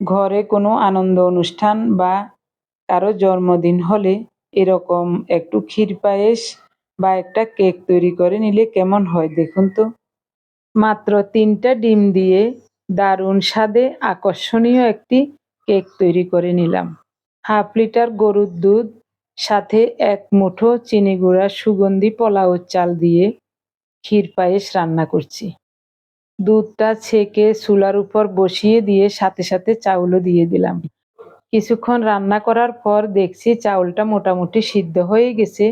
ঘরে কোনো আনন্দ অনুষ্ঠান বা কারও জন্মদিন হলে এরকম একটু ক্ষীর পায়েস বা একটা কেক তৈরি করে নিলে কেমন হয় দেখুন তো। মাত্র তিনটা ডিম দিয়ে দারুণ স্বাদে আকর্ষণীয় একটি কেক তৈরি করে নিলাম। হাফ লিটার গরুর দুধ, সাথে এক মুঠো চিনি গুঁড়া সুগন্ধি পোলাও চাল দিয়ে ক্ষীর পায়েস রান্না করছি। দুধটা ছেঁকে চুলার উপর বসিয়ে দিয়ে সাথে সাথে চাউলও দিয়ে দিলাম। কিছুক্ষণ রান্না করার পর দেখছি চাউলটা মোটামুটি সিদ্ধ হয়ে গেছে।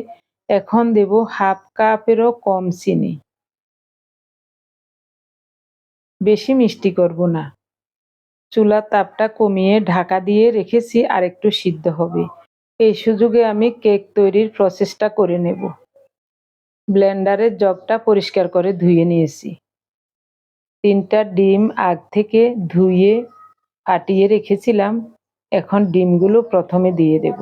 এখন দেব হাফ কাপেরও কম চিনি। বেশি মিষ্টি করব না। চুলার তাপটা কমিয়ে ঢাকা দিয়ে রেখেছি আর একটু সিদ্ধ হবে। এই সুযোগে আমি কেক তৈরির প্রসেসটা করে নেব। ব্লেন্ডারের জগটা পরিষ্কার করে ধুয়ে নিয়েছি। তিনটা ডিম আগ থেকে ধুয়ে ফাটিয়ে রেখেছিলাম। এখন ডিমগুলো প্রথমে দিয়ে দেব।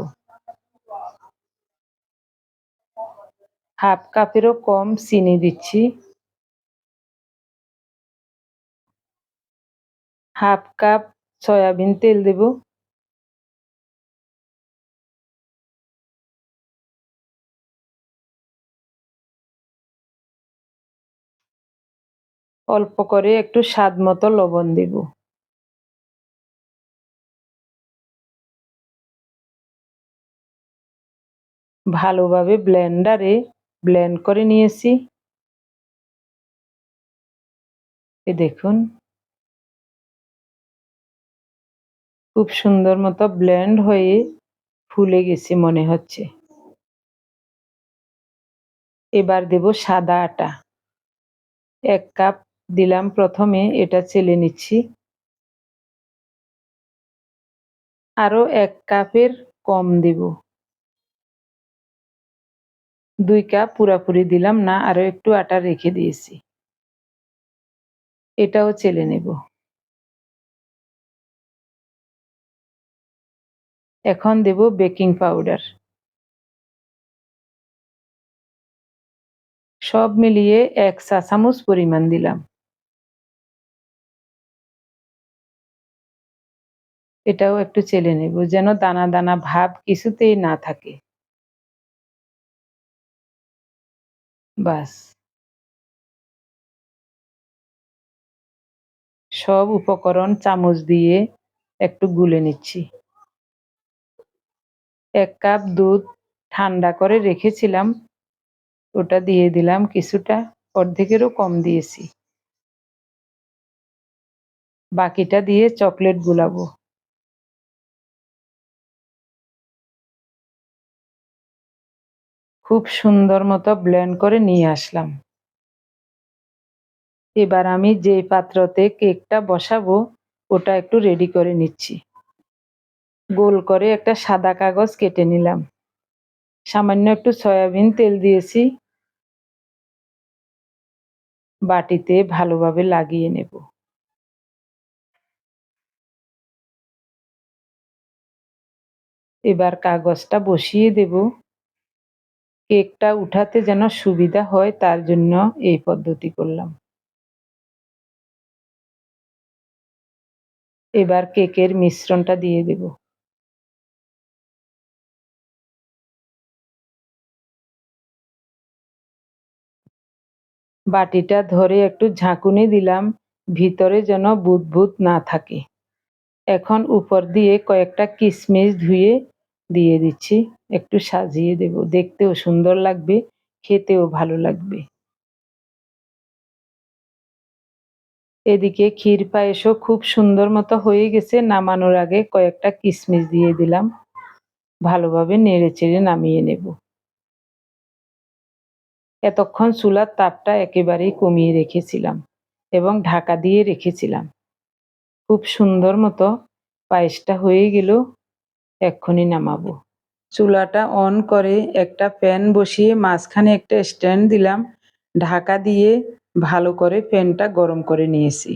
হাফ কাপেরও কম চিনি দিচ্ছি। হাফ কাপ সয়াবিন তেল দেব। অল্প করে একটু স্বাদ মতো লবণ দেব। ভালোভাবে ব্লেন্ডারে ব্লেন্ড করে নিয়েছি। এ দেখুন। খুব সুন্দর মতো ব্লেন্ড হয়ে ফুলে গেছে মনে হচ্ছে। এবার দেব সাদা আটা। এক কাপ দিলাম প্রথমে, এটা চেলে নিচ্ছি। আরও এক কাপের কম দেব। দুই কাপ পুরাপুরি দিলাম, না আরও একটু আটা রেখে দিয়েছি। এটাও চেলে নেব। এখন দেব বেকিং পাউডার। সব মিলিয়ে এক চা চামচ পরিমাণ দিলাম। এটাও একটু চেলে নেব, যেন দানা দানা ভাব কিছুতেই না থাকে। বাস। সব উপকরণ চামচ দিয়ে একটু গুলে নিচ্ছি। এক কাপ দুধ ঠান্ডা করে রেখেছিলাম, ওটা দিয়ে দিলাম কিছুটা, অর্ধেকেরও কম দিয়েছি। বাকিটা দিয়ে চকলেট গুলাবো। খুব সুন্দর মতো ব্লেন্ড করে নিয়ে আসলাম। এবার আমি যে পাত্রতে কেকটা বসাবো, ওটা একটু রেডি করে নিচ্ছি। গোল করে একটা সাদা কাগজ কেটে নিলাম। সামান্য একটু সয়াবিন তেল দিয়েছি। বাটিতে ভালোভাবে লাগিয়ে নেব। এবার কাগজটা বসিয়ে দেব। কেকটা উঠাতে যেন সুবিধা হয়, তার জন্য এই পদ্ধতি করলাম। এবার কেকের মিশ্রণটা দিয়ে দেব। বাটিটা ধরে একটু ঝাঁকুনি দিলাম, ভিতরে যেন বুদবুদ না থাকে। এখন উপর দিয়ে কয়েকটা কিশমিশ ধুয়ে দিয়ে দিচ্ছি। একটু সাজিয়ে দেব। দেখতেও সুন্দর লাগবে, খেতেও ভালো লাগবে। এদিকে ক্ষীর পায়েসও খুব সুন্দর মতো হয়ে গেছে। নামানোর আগে কয়েকটা কিশমিশ দিয়ে দিলাম। ভালোভাবে নেড়ে চেড়ে নামিয়ে নেব। এতক্ষণ চুলার তাপটা একেবারেই কমিয়ে রেখেছিলাম এবং ঢাকা দিয়ে রেখেছিলাম। খুব সুন্দর মতো পায়েসটা হয়ে গেল। এক্ষুনি নামাবো। চুলাটা অন করে একটা প্যান বসিয়ে মাঝখানে একটা স্ট্যান্ড দিলাম। ঢাকা দিয়ে ভালো করে প্যানটা গরম করে নিয়েছি।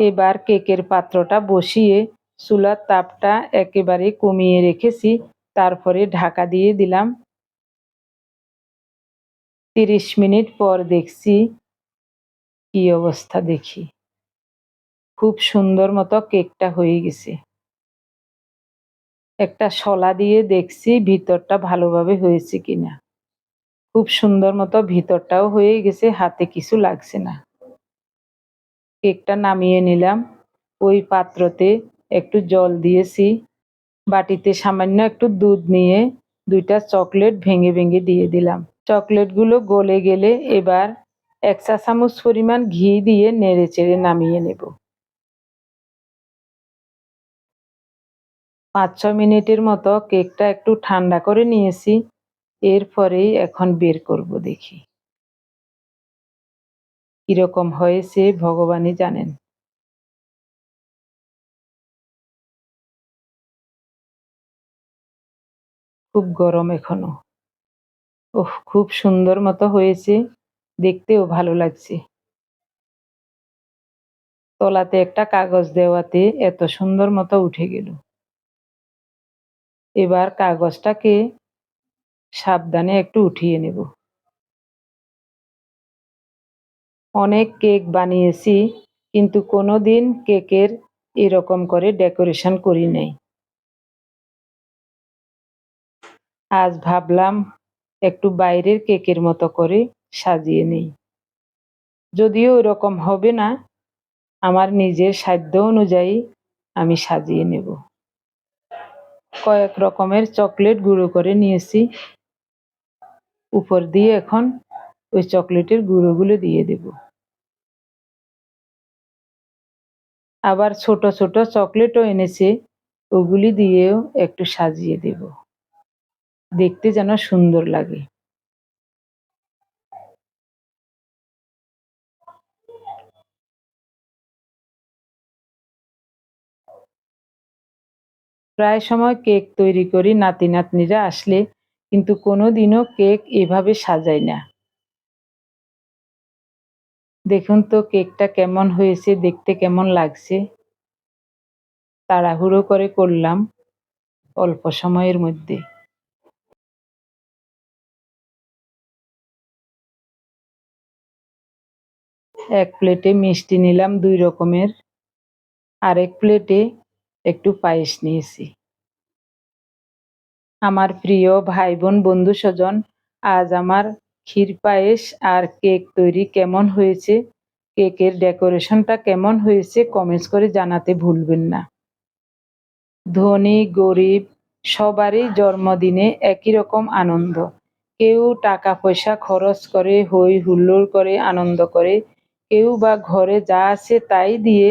এবার কেকের পাত্রটা বসিয়ে চুলার তাপটা একেবারে কমিয়ে রেখেছি। তারপরে ঢাকা দিয়ে দিলাম। তিরিশ মিনিট পর দেখছি কি অবস্থা দেখি। খুব সুন্দর মতো কেকটা হয়ে গেছে। একটা শলা দিয়ে দেখছি ভিতরটা ভালোভাবে হয়েছে কিনা। খুব সুন্দর মতো ভিতরটাও হয়ে গেছে, হাতে কিছু লাগছে না। কেকটা নামিয়ে নিলাম। ওই পাত্রতে একটু জল দিয়েছি। বাটিতে সামান্য একটু দুধ নিয়ে দুইটা চকলেট ভেঙে ভেঙে দিয়ে দিলাম। চকলেটগুলো গলে গেলে এবার এক চা চামচ পরিমাণ ঘি দিয়ে নেড়ে চেড়ে নামিয়ে নেব। পাঁচ ছ মিনিটের মতো কেকটা একটু ঠান্ডা করে নিয়েছি। এরপরেই এখন বের করব দেখি। কীরকম হয়েছে ভগবানই জানেন। খুব গরম এখনও। ওহ, খুব সুন্দর মতো হয়েছে। দেখতেও ভালো লাগছে। তলাতে একটা কাগজ দেওয়াতে এত সুন্দর মতো উঠে গেল। এবার কাগজটাকে সাবধানে একটু উঠিয়ে নেব। অনেক কেক বানিয়েছি, কিন্তু কোনো দিন কেকের এরকম করে ডেকোরেশন করি নাই। আজ ভাবলাম একটু বাইরের কেকের মতো করে সাজিয়ে নেই। যদিও ওরকম হবে না, আমার নিজের সাধ্য অনুযায়ী আমি সাজিয়ে নেব। কয়েক রকমের চকলেট গুঁড়ো করে নিয়েছি। উপর দিয়ে এখন ওই চকলেটের গুঁড়োগুলো দিয়ে দেব। আবার ছোট ছোট চকলেটও এনেছে, ওগুলি দিয়েও একটু সাজিয়ে দেব। দেখতে যেন সুন্দর লাগে। প্রায় সময় কেক তৈরি করি, নাতি নাতনিরা আসলে, কিন্তু কোনো দিনও কেক এভাবে সাজাই না। দেখুন তো কেকটা কেমন হয়েছে, দেখতে কেমন লাগছে। তাড়াহুড়ো করে করলাম, অল্প সময়ের মধ্যে। এক প্লেটে মিষ্টি নিলাম দুই রকমের। আরেক প্লেটে একটু পায়েস নিয়েছি। আমার প্রিয় ভাই বোন বন্ধু স্বজন আজ আমার ক্ষীর পায়েস আর কেক তৈরি কেমন হয়েছে, কেকের ডেকোরেশনটা কেমন হয়েছে কমেন্টস করে জানাতে ভুলবেন না। ধনী, গরিব, সবারই জন্মদিনে একই রকম আনন্দ। কেউ টাকা পয়সা খরচ করে হই হুল্লোড় করে, আনন্দ করে, কেউ বা ঘরে যা আছে তাই দিয়ে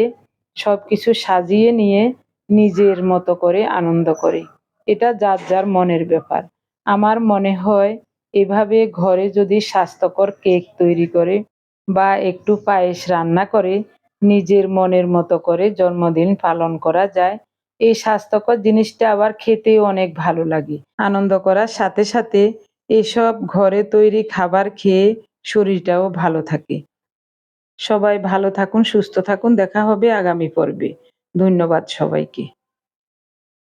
সব কিছু সাজিয়ে নিয়ে নিজের মতো করে আনন্দ করে। এটা যার যার মনের ব্যাপার। আমার মনে হয়, এভাবে ঘরে যদি স্বাস্থ্যকর কেক তৈরি করে বা একটু পায়েস রান্না করে, নিজের মনের মতো করে জন্মদিন পালন করা যায়, এই স্বাস্থ্যকর জিনিসটা আবার খেতে অনেক ভালো লাগে। আনন্দ করার সাথে সাথে এসব ঘরে তৈরি খাবার খেয়ে শরীরটাও ভালো থাকে। সবাই ভালো থাকুন, সুস্থ থাকুন। দেখা হবে আগামী পর্বে। ধন্যবাদ সবাইকে।